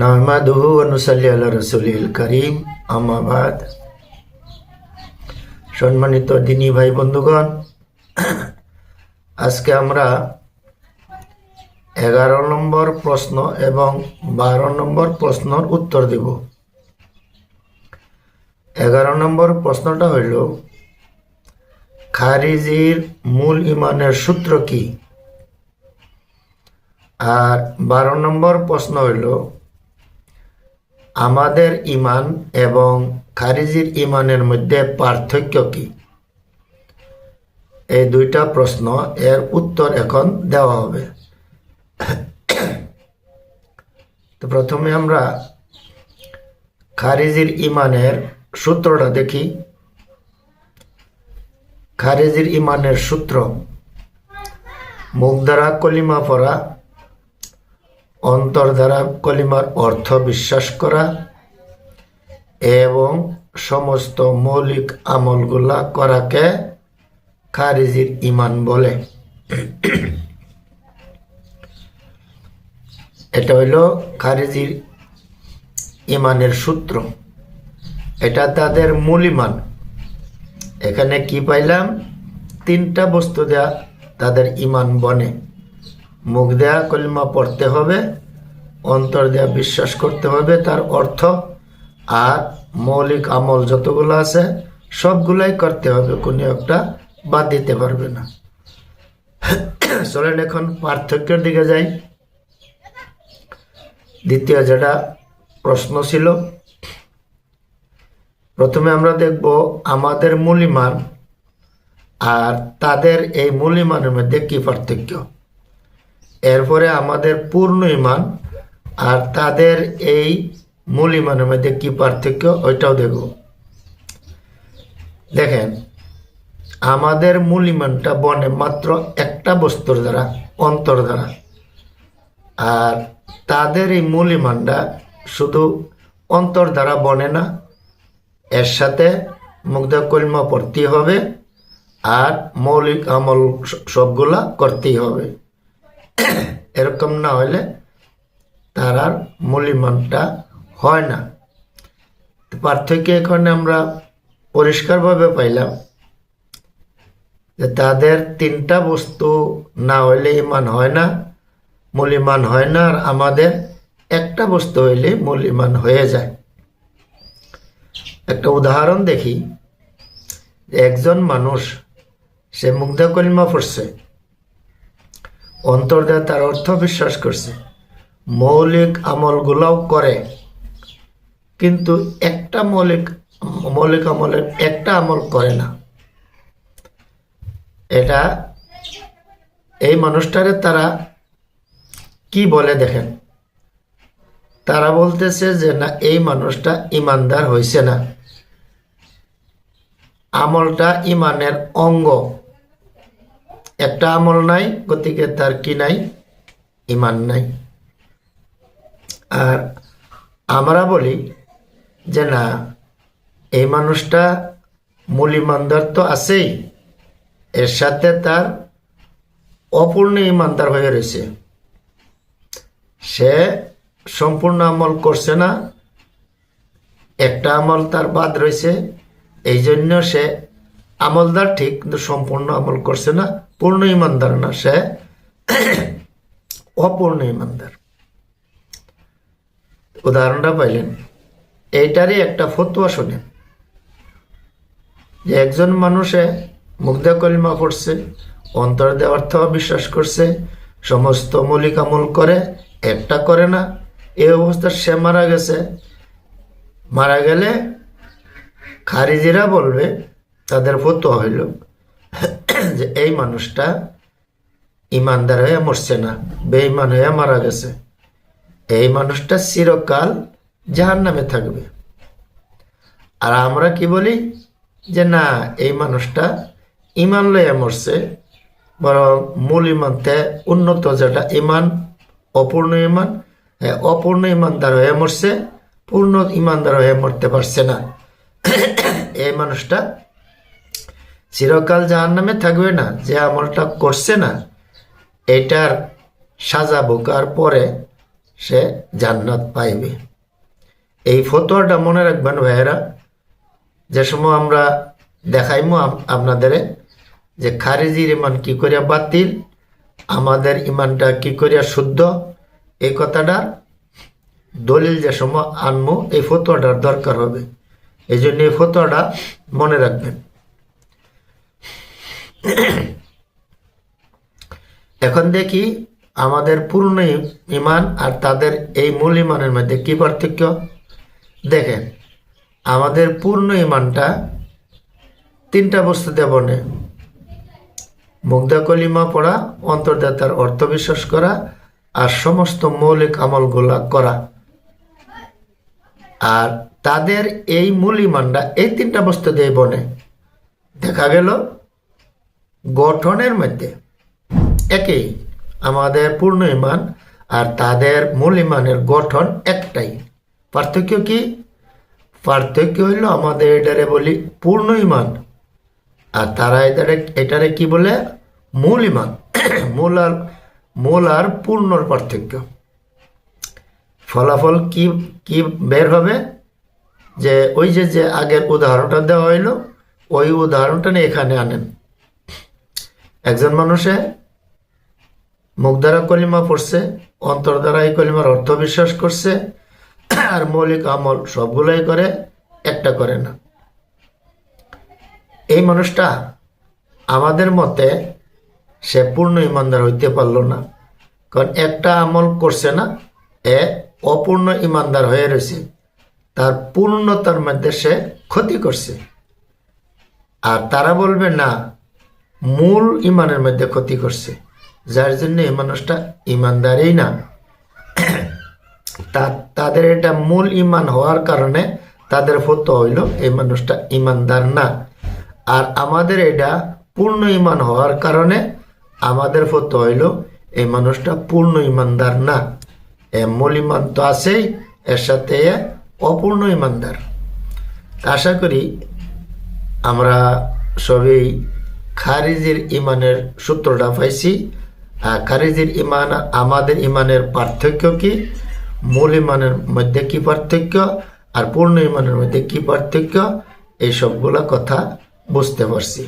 নাহমাদুহু অনুসাল্লি আল্লাহ রসুলিল করিম আমাবাদ সম্মানিত দিনী ভাই বন্ধুগণ, আজকে আমরা এগারো নম্বর প্রশ্ন এবং বারো নম্বর প্রশ্নর উত্তর দেব। এগারো নম্বর প্রশ্নটা হইল, খারিজির মূল ইমানের সূত্র কি? আর বারো নম্বর প্রশ্ন হইল আমাদের ইমান এবং খারিজির ইমানের মধ্যে পার্থক্য কি? এই দুইটা প্রশ্ন, এর উত্তর এখন দেওয়া হবে। তো প্রথমে আমরা খারিজির ইমানের সূত্রটা দেখি। খারিজির ইমানের সূত্র মুখ দ্বারা কলিমা পড়া অন্তর দ্বারা কলিমার অর্থ বিশ্বাস করা এবং সমস্ত মৌলিক আমলগুলা করাকে খারিজির ইমান বলে। এটা হইল খারিজির ইমানের সূত্র। এটা তাদের মূল ইমান। এখানে কি পাইলাম? তিনটা বস্তু দেয়া তাদের ইমান বনে। মুখ দেয়া কলিমা পড়তে হবে অন্তর দেয়া বিশ্বাস করতে হবে, তার অর্থ আর মৌলিক আমল যতগুলো আছে, সবগুলাই করতে হবে, কোনো একটা বাদ দিতে পারবে না। চলেন এখন পার্থক্যের দিকে যাই। দ্বিতীয় যেটা প্রশ্ন ছিল, প্রথমে আমরা দেখব আমাদের মূল ইমান আর তাদের এই মূল ইমানের মধ্যে কি পার্থক্য। এরপরে আমাদের পূর্ণ ইমান আর তাদের এই মূল ইমানের মধ্যে কি পার্থক্য, ওইটাও দেখব। দেখেন, আমাদের মূল ইমানটা বনে মাত্র একটা বস্তুর দ্বারা, অন্তর দ্বারা। আর তাদের এই মূল ইমানটা শুধু অন্তর দ্বারা বনে না, এর সাথে মুগ্ধ কলমা পড়তেই হবে, আর মৌলিক আমল সবগুলা করতেই হবে। এরকম না হলে তার আর মূলিমানটা হয় না। পার্থক্য এখানে আমরা পরিষ্কারভাবে পাইলাম যে তাদের তিনটা বস্তু না হইলে ইমান হয় না মূল ইমান হয় না, আর আমাদের একটা বস্তু হইলে মূল ইমান হয়ে যায়। একটা উদাহরণ দেখি একজন মানুষ, সে মুগ্ধ কলিমা পড়ছে অন্তর দিয়ে তার অর্থ বিশ্বাস করছে। মৌলিক আমলগুলোও করে। কিন্তু একটা মৌলিক মৌলিক আমলের একটা আমল করে না। এটা এই মানুষটারে তারা কি বলে দেখেন? তারা বলতেছে যে, না, এই মানুষটা ইমানদার হয়েছে না। আমলটা ইমানের অঙ্গ। একটা আমল নাই, গতিকে তার কি নাই? ইমান নাই। আর আমরা বলি যে না, এই মানুষটা মূল ইমানদার তো আছেই। এর সাথে তার অপূর্ণ ইমানদার হয়ে রয়েছে। সে সম্পূর্ণ আমল করছে না। একটা আমল তার বাদ রয়েছে। এই জন্য সে আমলদার ঠিক, কিন্তু সম্পূর্ণ আমল করছে না। পূর্ণ ইমানদার না, সে অপূর্ণ ইমানদার। উদাহরণটা পাইলেন। এইটারই একটা ফতুয়া শোনেন। যে একজন মানুষে মুগ্ধ কলিমা পড়ছে, অন্তর দিয়ে অর্থ বিশ্বাস করছে, সমস্ত মৌলিক আমল করে, একটা করে না। এই অবস্থা সে মারা গেছে। মারা গেলে খারিজিরা বলবে, তাদের ফতুয়া হইল যে এই মানুষটা ইমানদার হয়ে মরছে না, বেঈমান হয়ে মারা গেছে। এই মানুষটা চিরকাল জাহান নামে থাকবে। আর আমরা কি বলি? যে না এই মানুষটা ইমান লইয়া মরছে বরং মূল ইমানতে উন্নত যেটা ইমান অপূর্ণ ইমান হ্যাঁ, অপূর্ণ ইমানদার হয়ে মরছে পূর্ণ ইমানদার হয়ে মরতে পারছে না। এই মানুষটা চিরকাল জাহান নামে থাকবে না যে আমলটা করছে না এটার সাজা বোকার পরে সে জান্নাত পাইবে। এই ফতোয়াটা মনে রাখবেন ভাইয়েরা, যে সময় আমরা দেখাইমো আপনাদের যে খারিজির ইমান কি করিয়া বাতিল, আমাদের ইমানটা কি করিয়া শুদ্ধ, এই কথাটা দলিল যে সময় আনমো, এই ফতোয়াটার দরকার হবে। এই জন্য এই ফতোয়াটা মনে রাখবেন। এখন দেখি আমাদের পূর্ণ ইমান আর তাদের এই মূল ইমানের মধ্যে কি পার্থক্য? দেখেন, আমাদের পূর্ণ ইমানটা তিনটা বস্তুতে বনে মুগ্ধা কলিমা পড়া, অন্তর্দাতার অর্থ বিশ্বাস করা আর সমস্ত মৌলিক আমলগুলা করা। আর তাদের এই মূল ইমানটা এই তিনটা বস্তু দিয়ে বনে দেখা গেল গঠনের মধ্যে। একই আমাদের পূর্ণ ইমান আর তাদের মূল ইমানের গঠন একটাই। পার্থক্য কি? পার্থক্য হইল আমাদের এটারে বলি পূর্ণ ইমান। আর তারা এটারে এটারে কি বলে? মূল ইমান। মূল আর মূল আর পূর্ণর পার্থক্য। ফলাফল কি কি বের হবে? যে ওই যে যে আগের উদাহরণটা দেওয়া হইল, ওই উদাহরণটা নিয়ে এখানে আনেন। একজন মানুষে মুখ দ্বারা কলিমা পড়ছে অন্তর দ্বারা এই কলিমার অর্থ বিশ্বাস করছে, আর মৌলিক আমল সবগুলোই করে, একটা করে না। এই মানুষটা আমাদের মতে সে পূর্ণ ইমানদার হইতে পারল না, কারণ একটা আমল করছে না, এ অপূর্ণ ইমানদার হয়ে রয়েছে। তার পূর্ণতার মধ্যে সে ক্ষতি করছে। আর তারা বলবে, না, মূল ইমানের মধ্যে ক্ষতি করছে। যার জন্য এই মানুষটা ইমানদারই না। তাদের এটা মূল ইমান হওয়ার কারণে তাদের ফতো হইল, এই মানুষটা ইমানদার না। আর আমাদের এটা পূর্ণ ইমান হওয়ার কারণে আমাদের ফতো হইল, এই মানুষটা পূর্ণ ইমানদার না। এ মূল ইমান তো আছেই, এর সাথে অপূর্ণ ইমানদার। আশা করি আমরা সবই খারিজির ইমানের সূত্রটা পাইছি। খারিজির ইমান, আমাদের ইমানের পার্থক্য কি? মূল ইমানের মধ্যে কি পার্থক্য? আর পূর্ণ ইমানের মধ্যে কি পার্থক্য? এই সবগুলা কথা বুঝতে পারছি।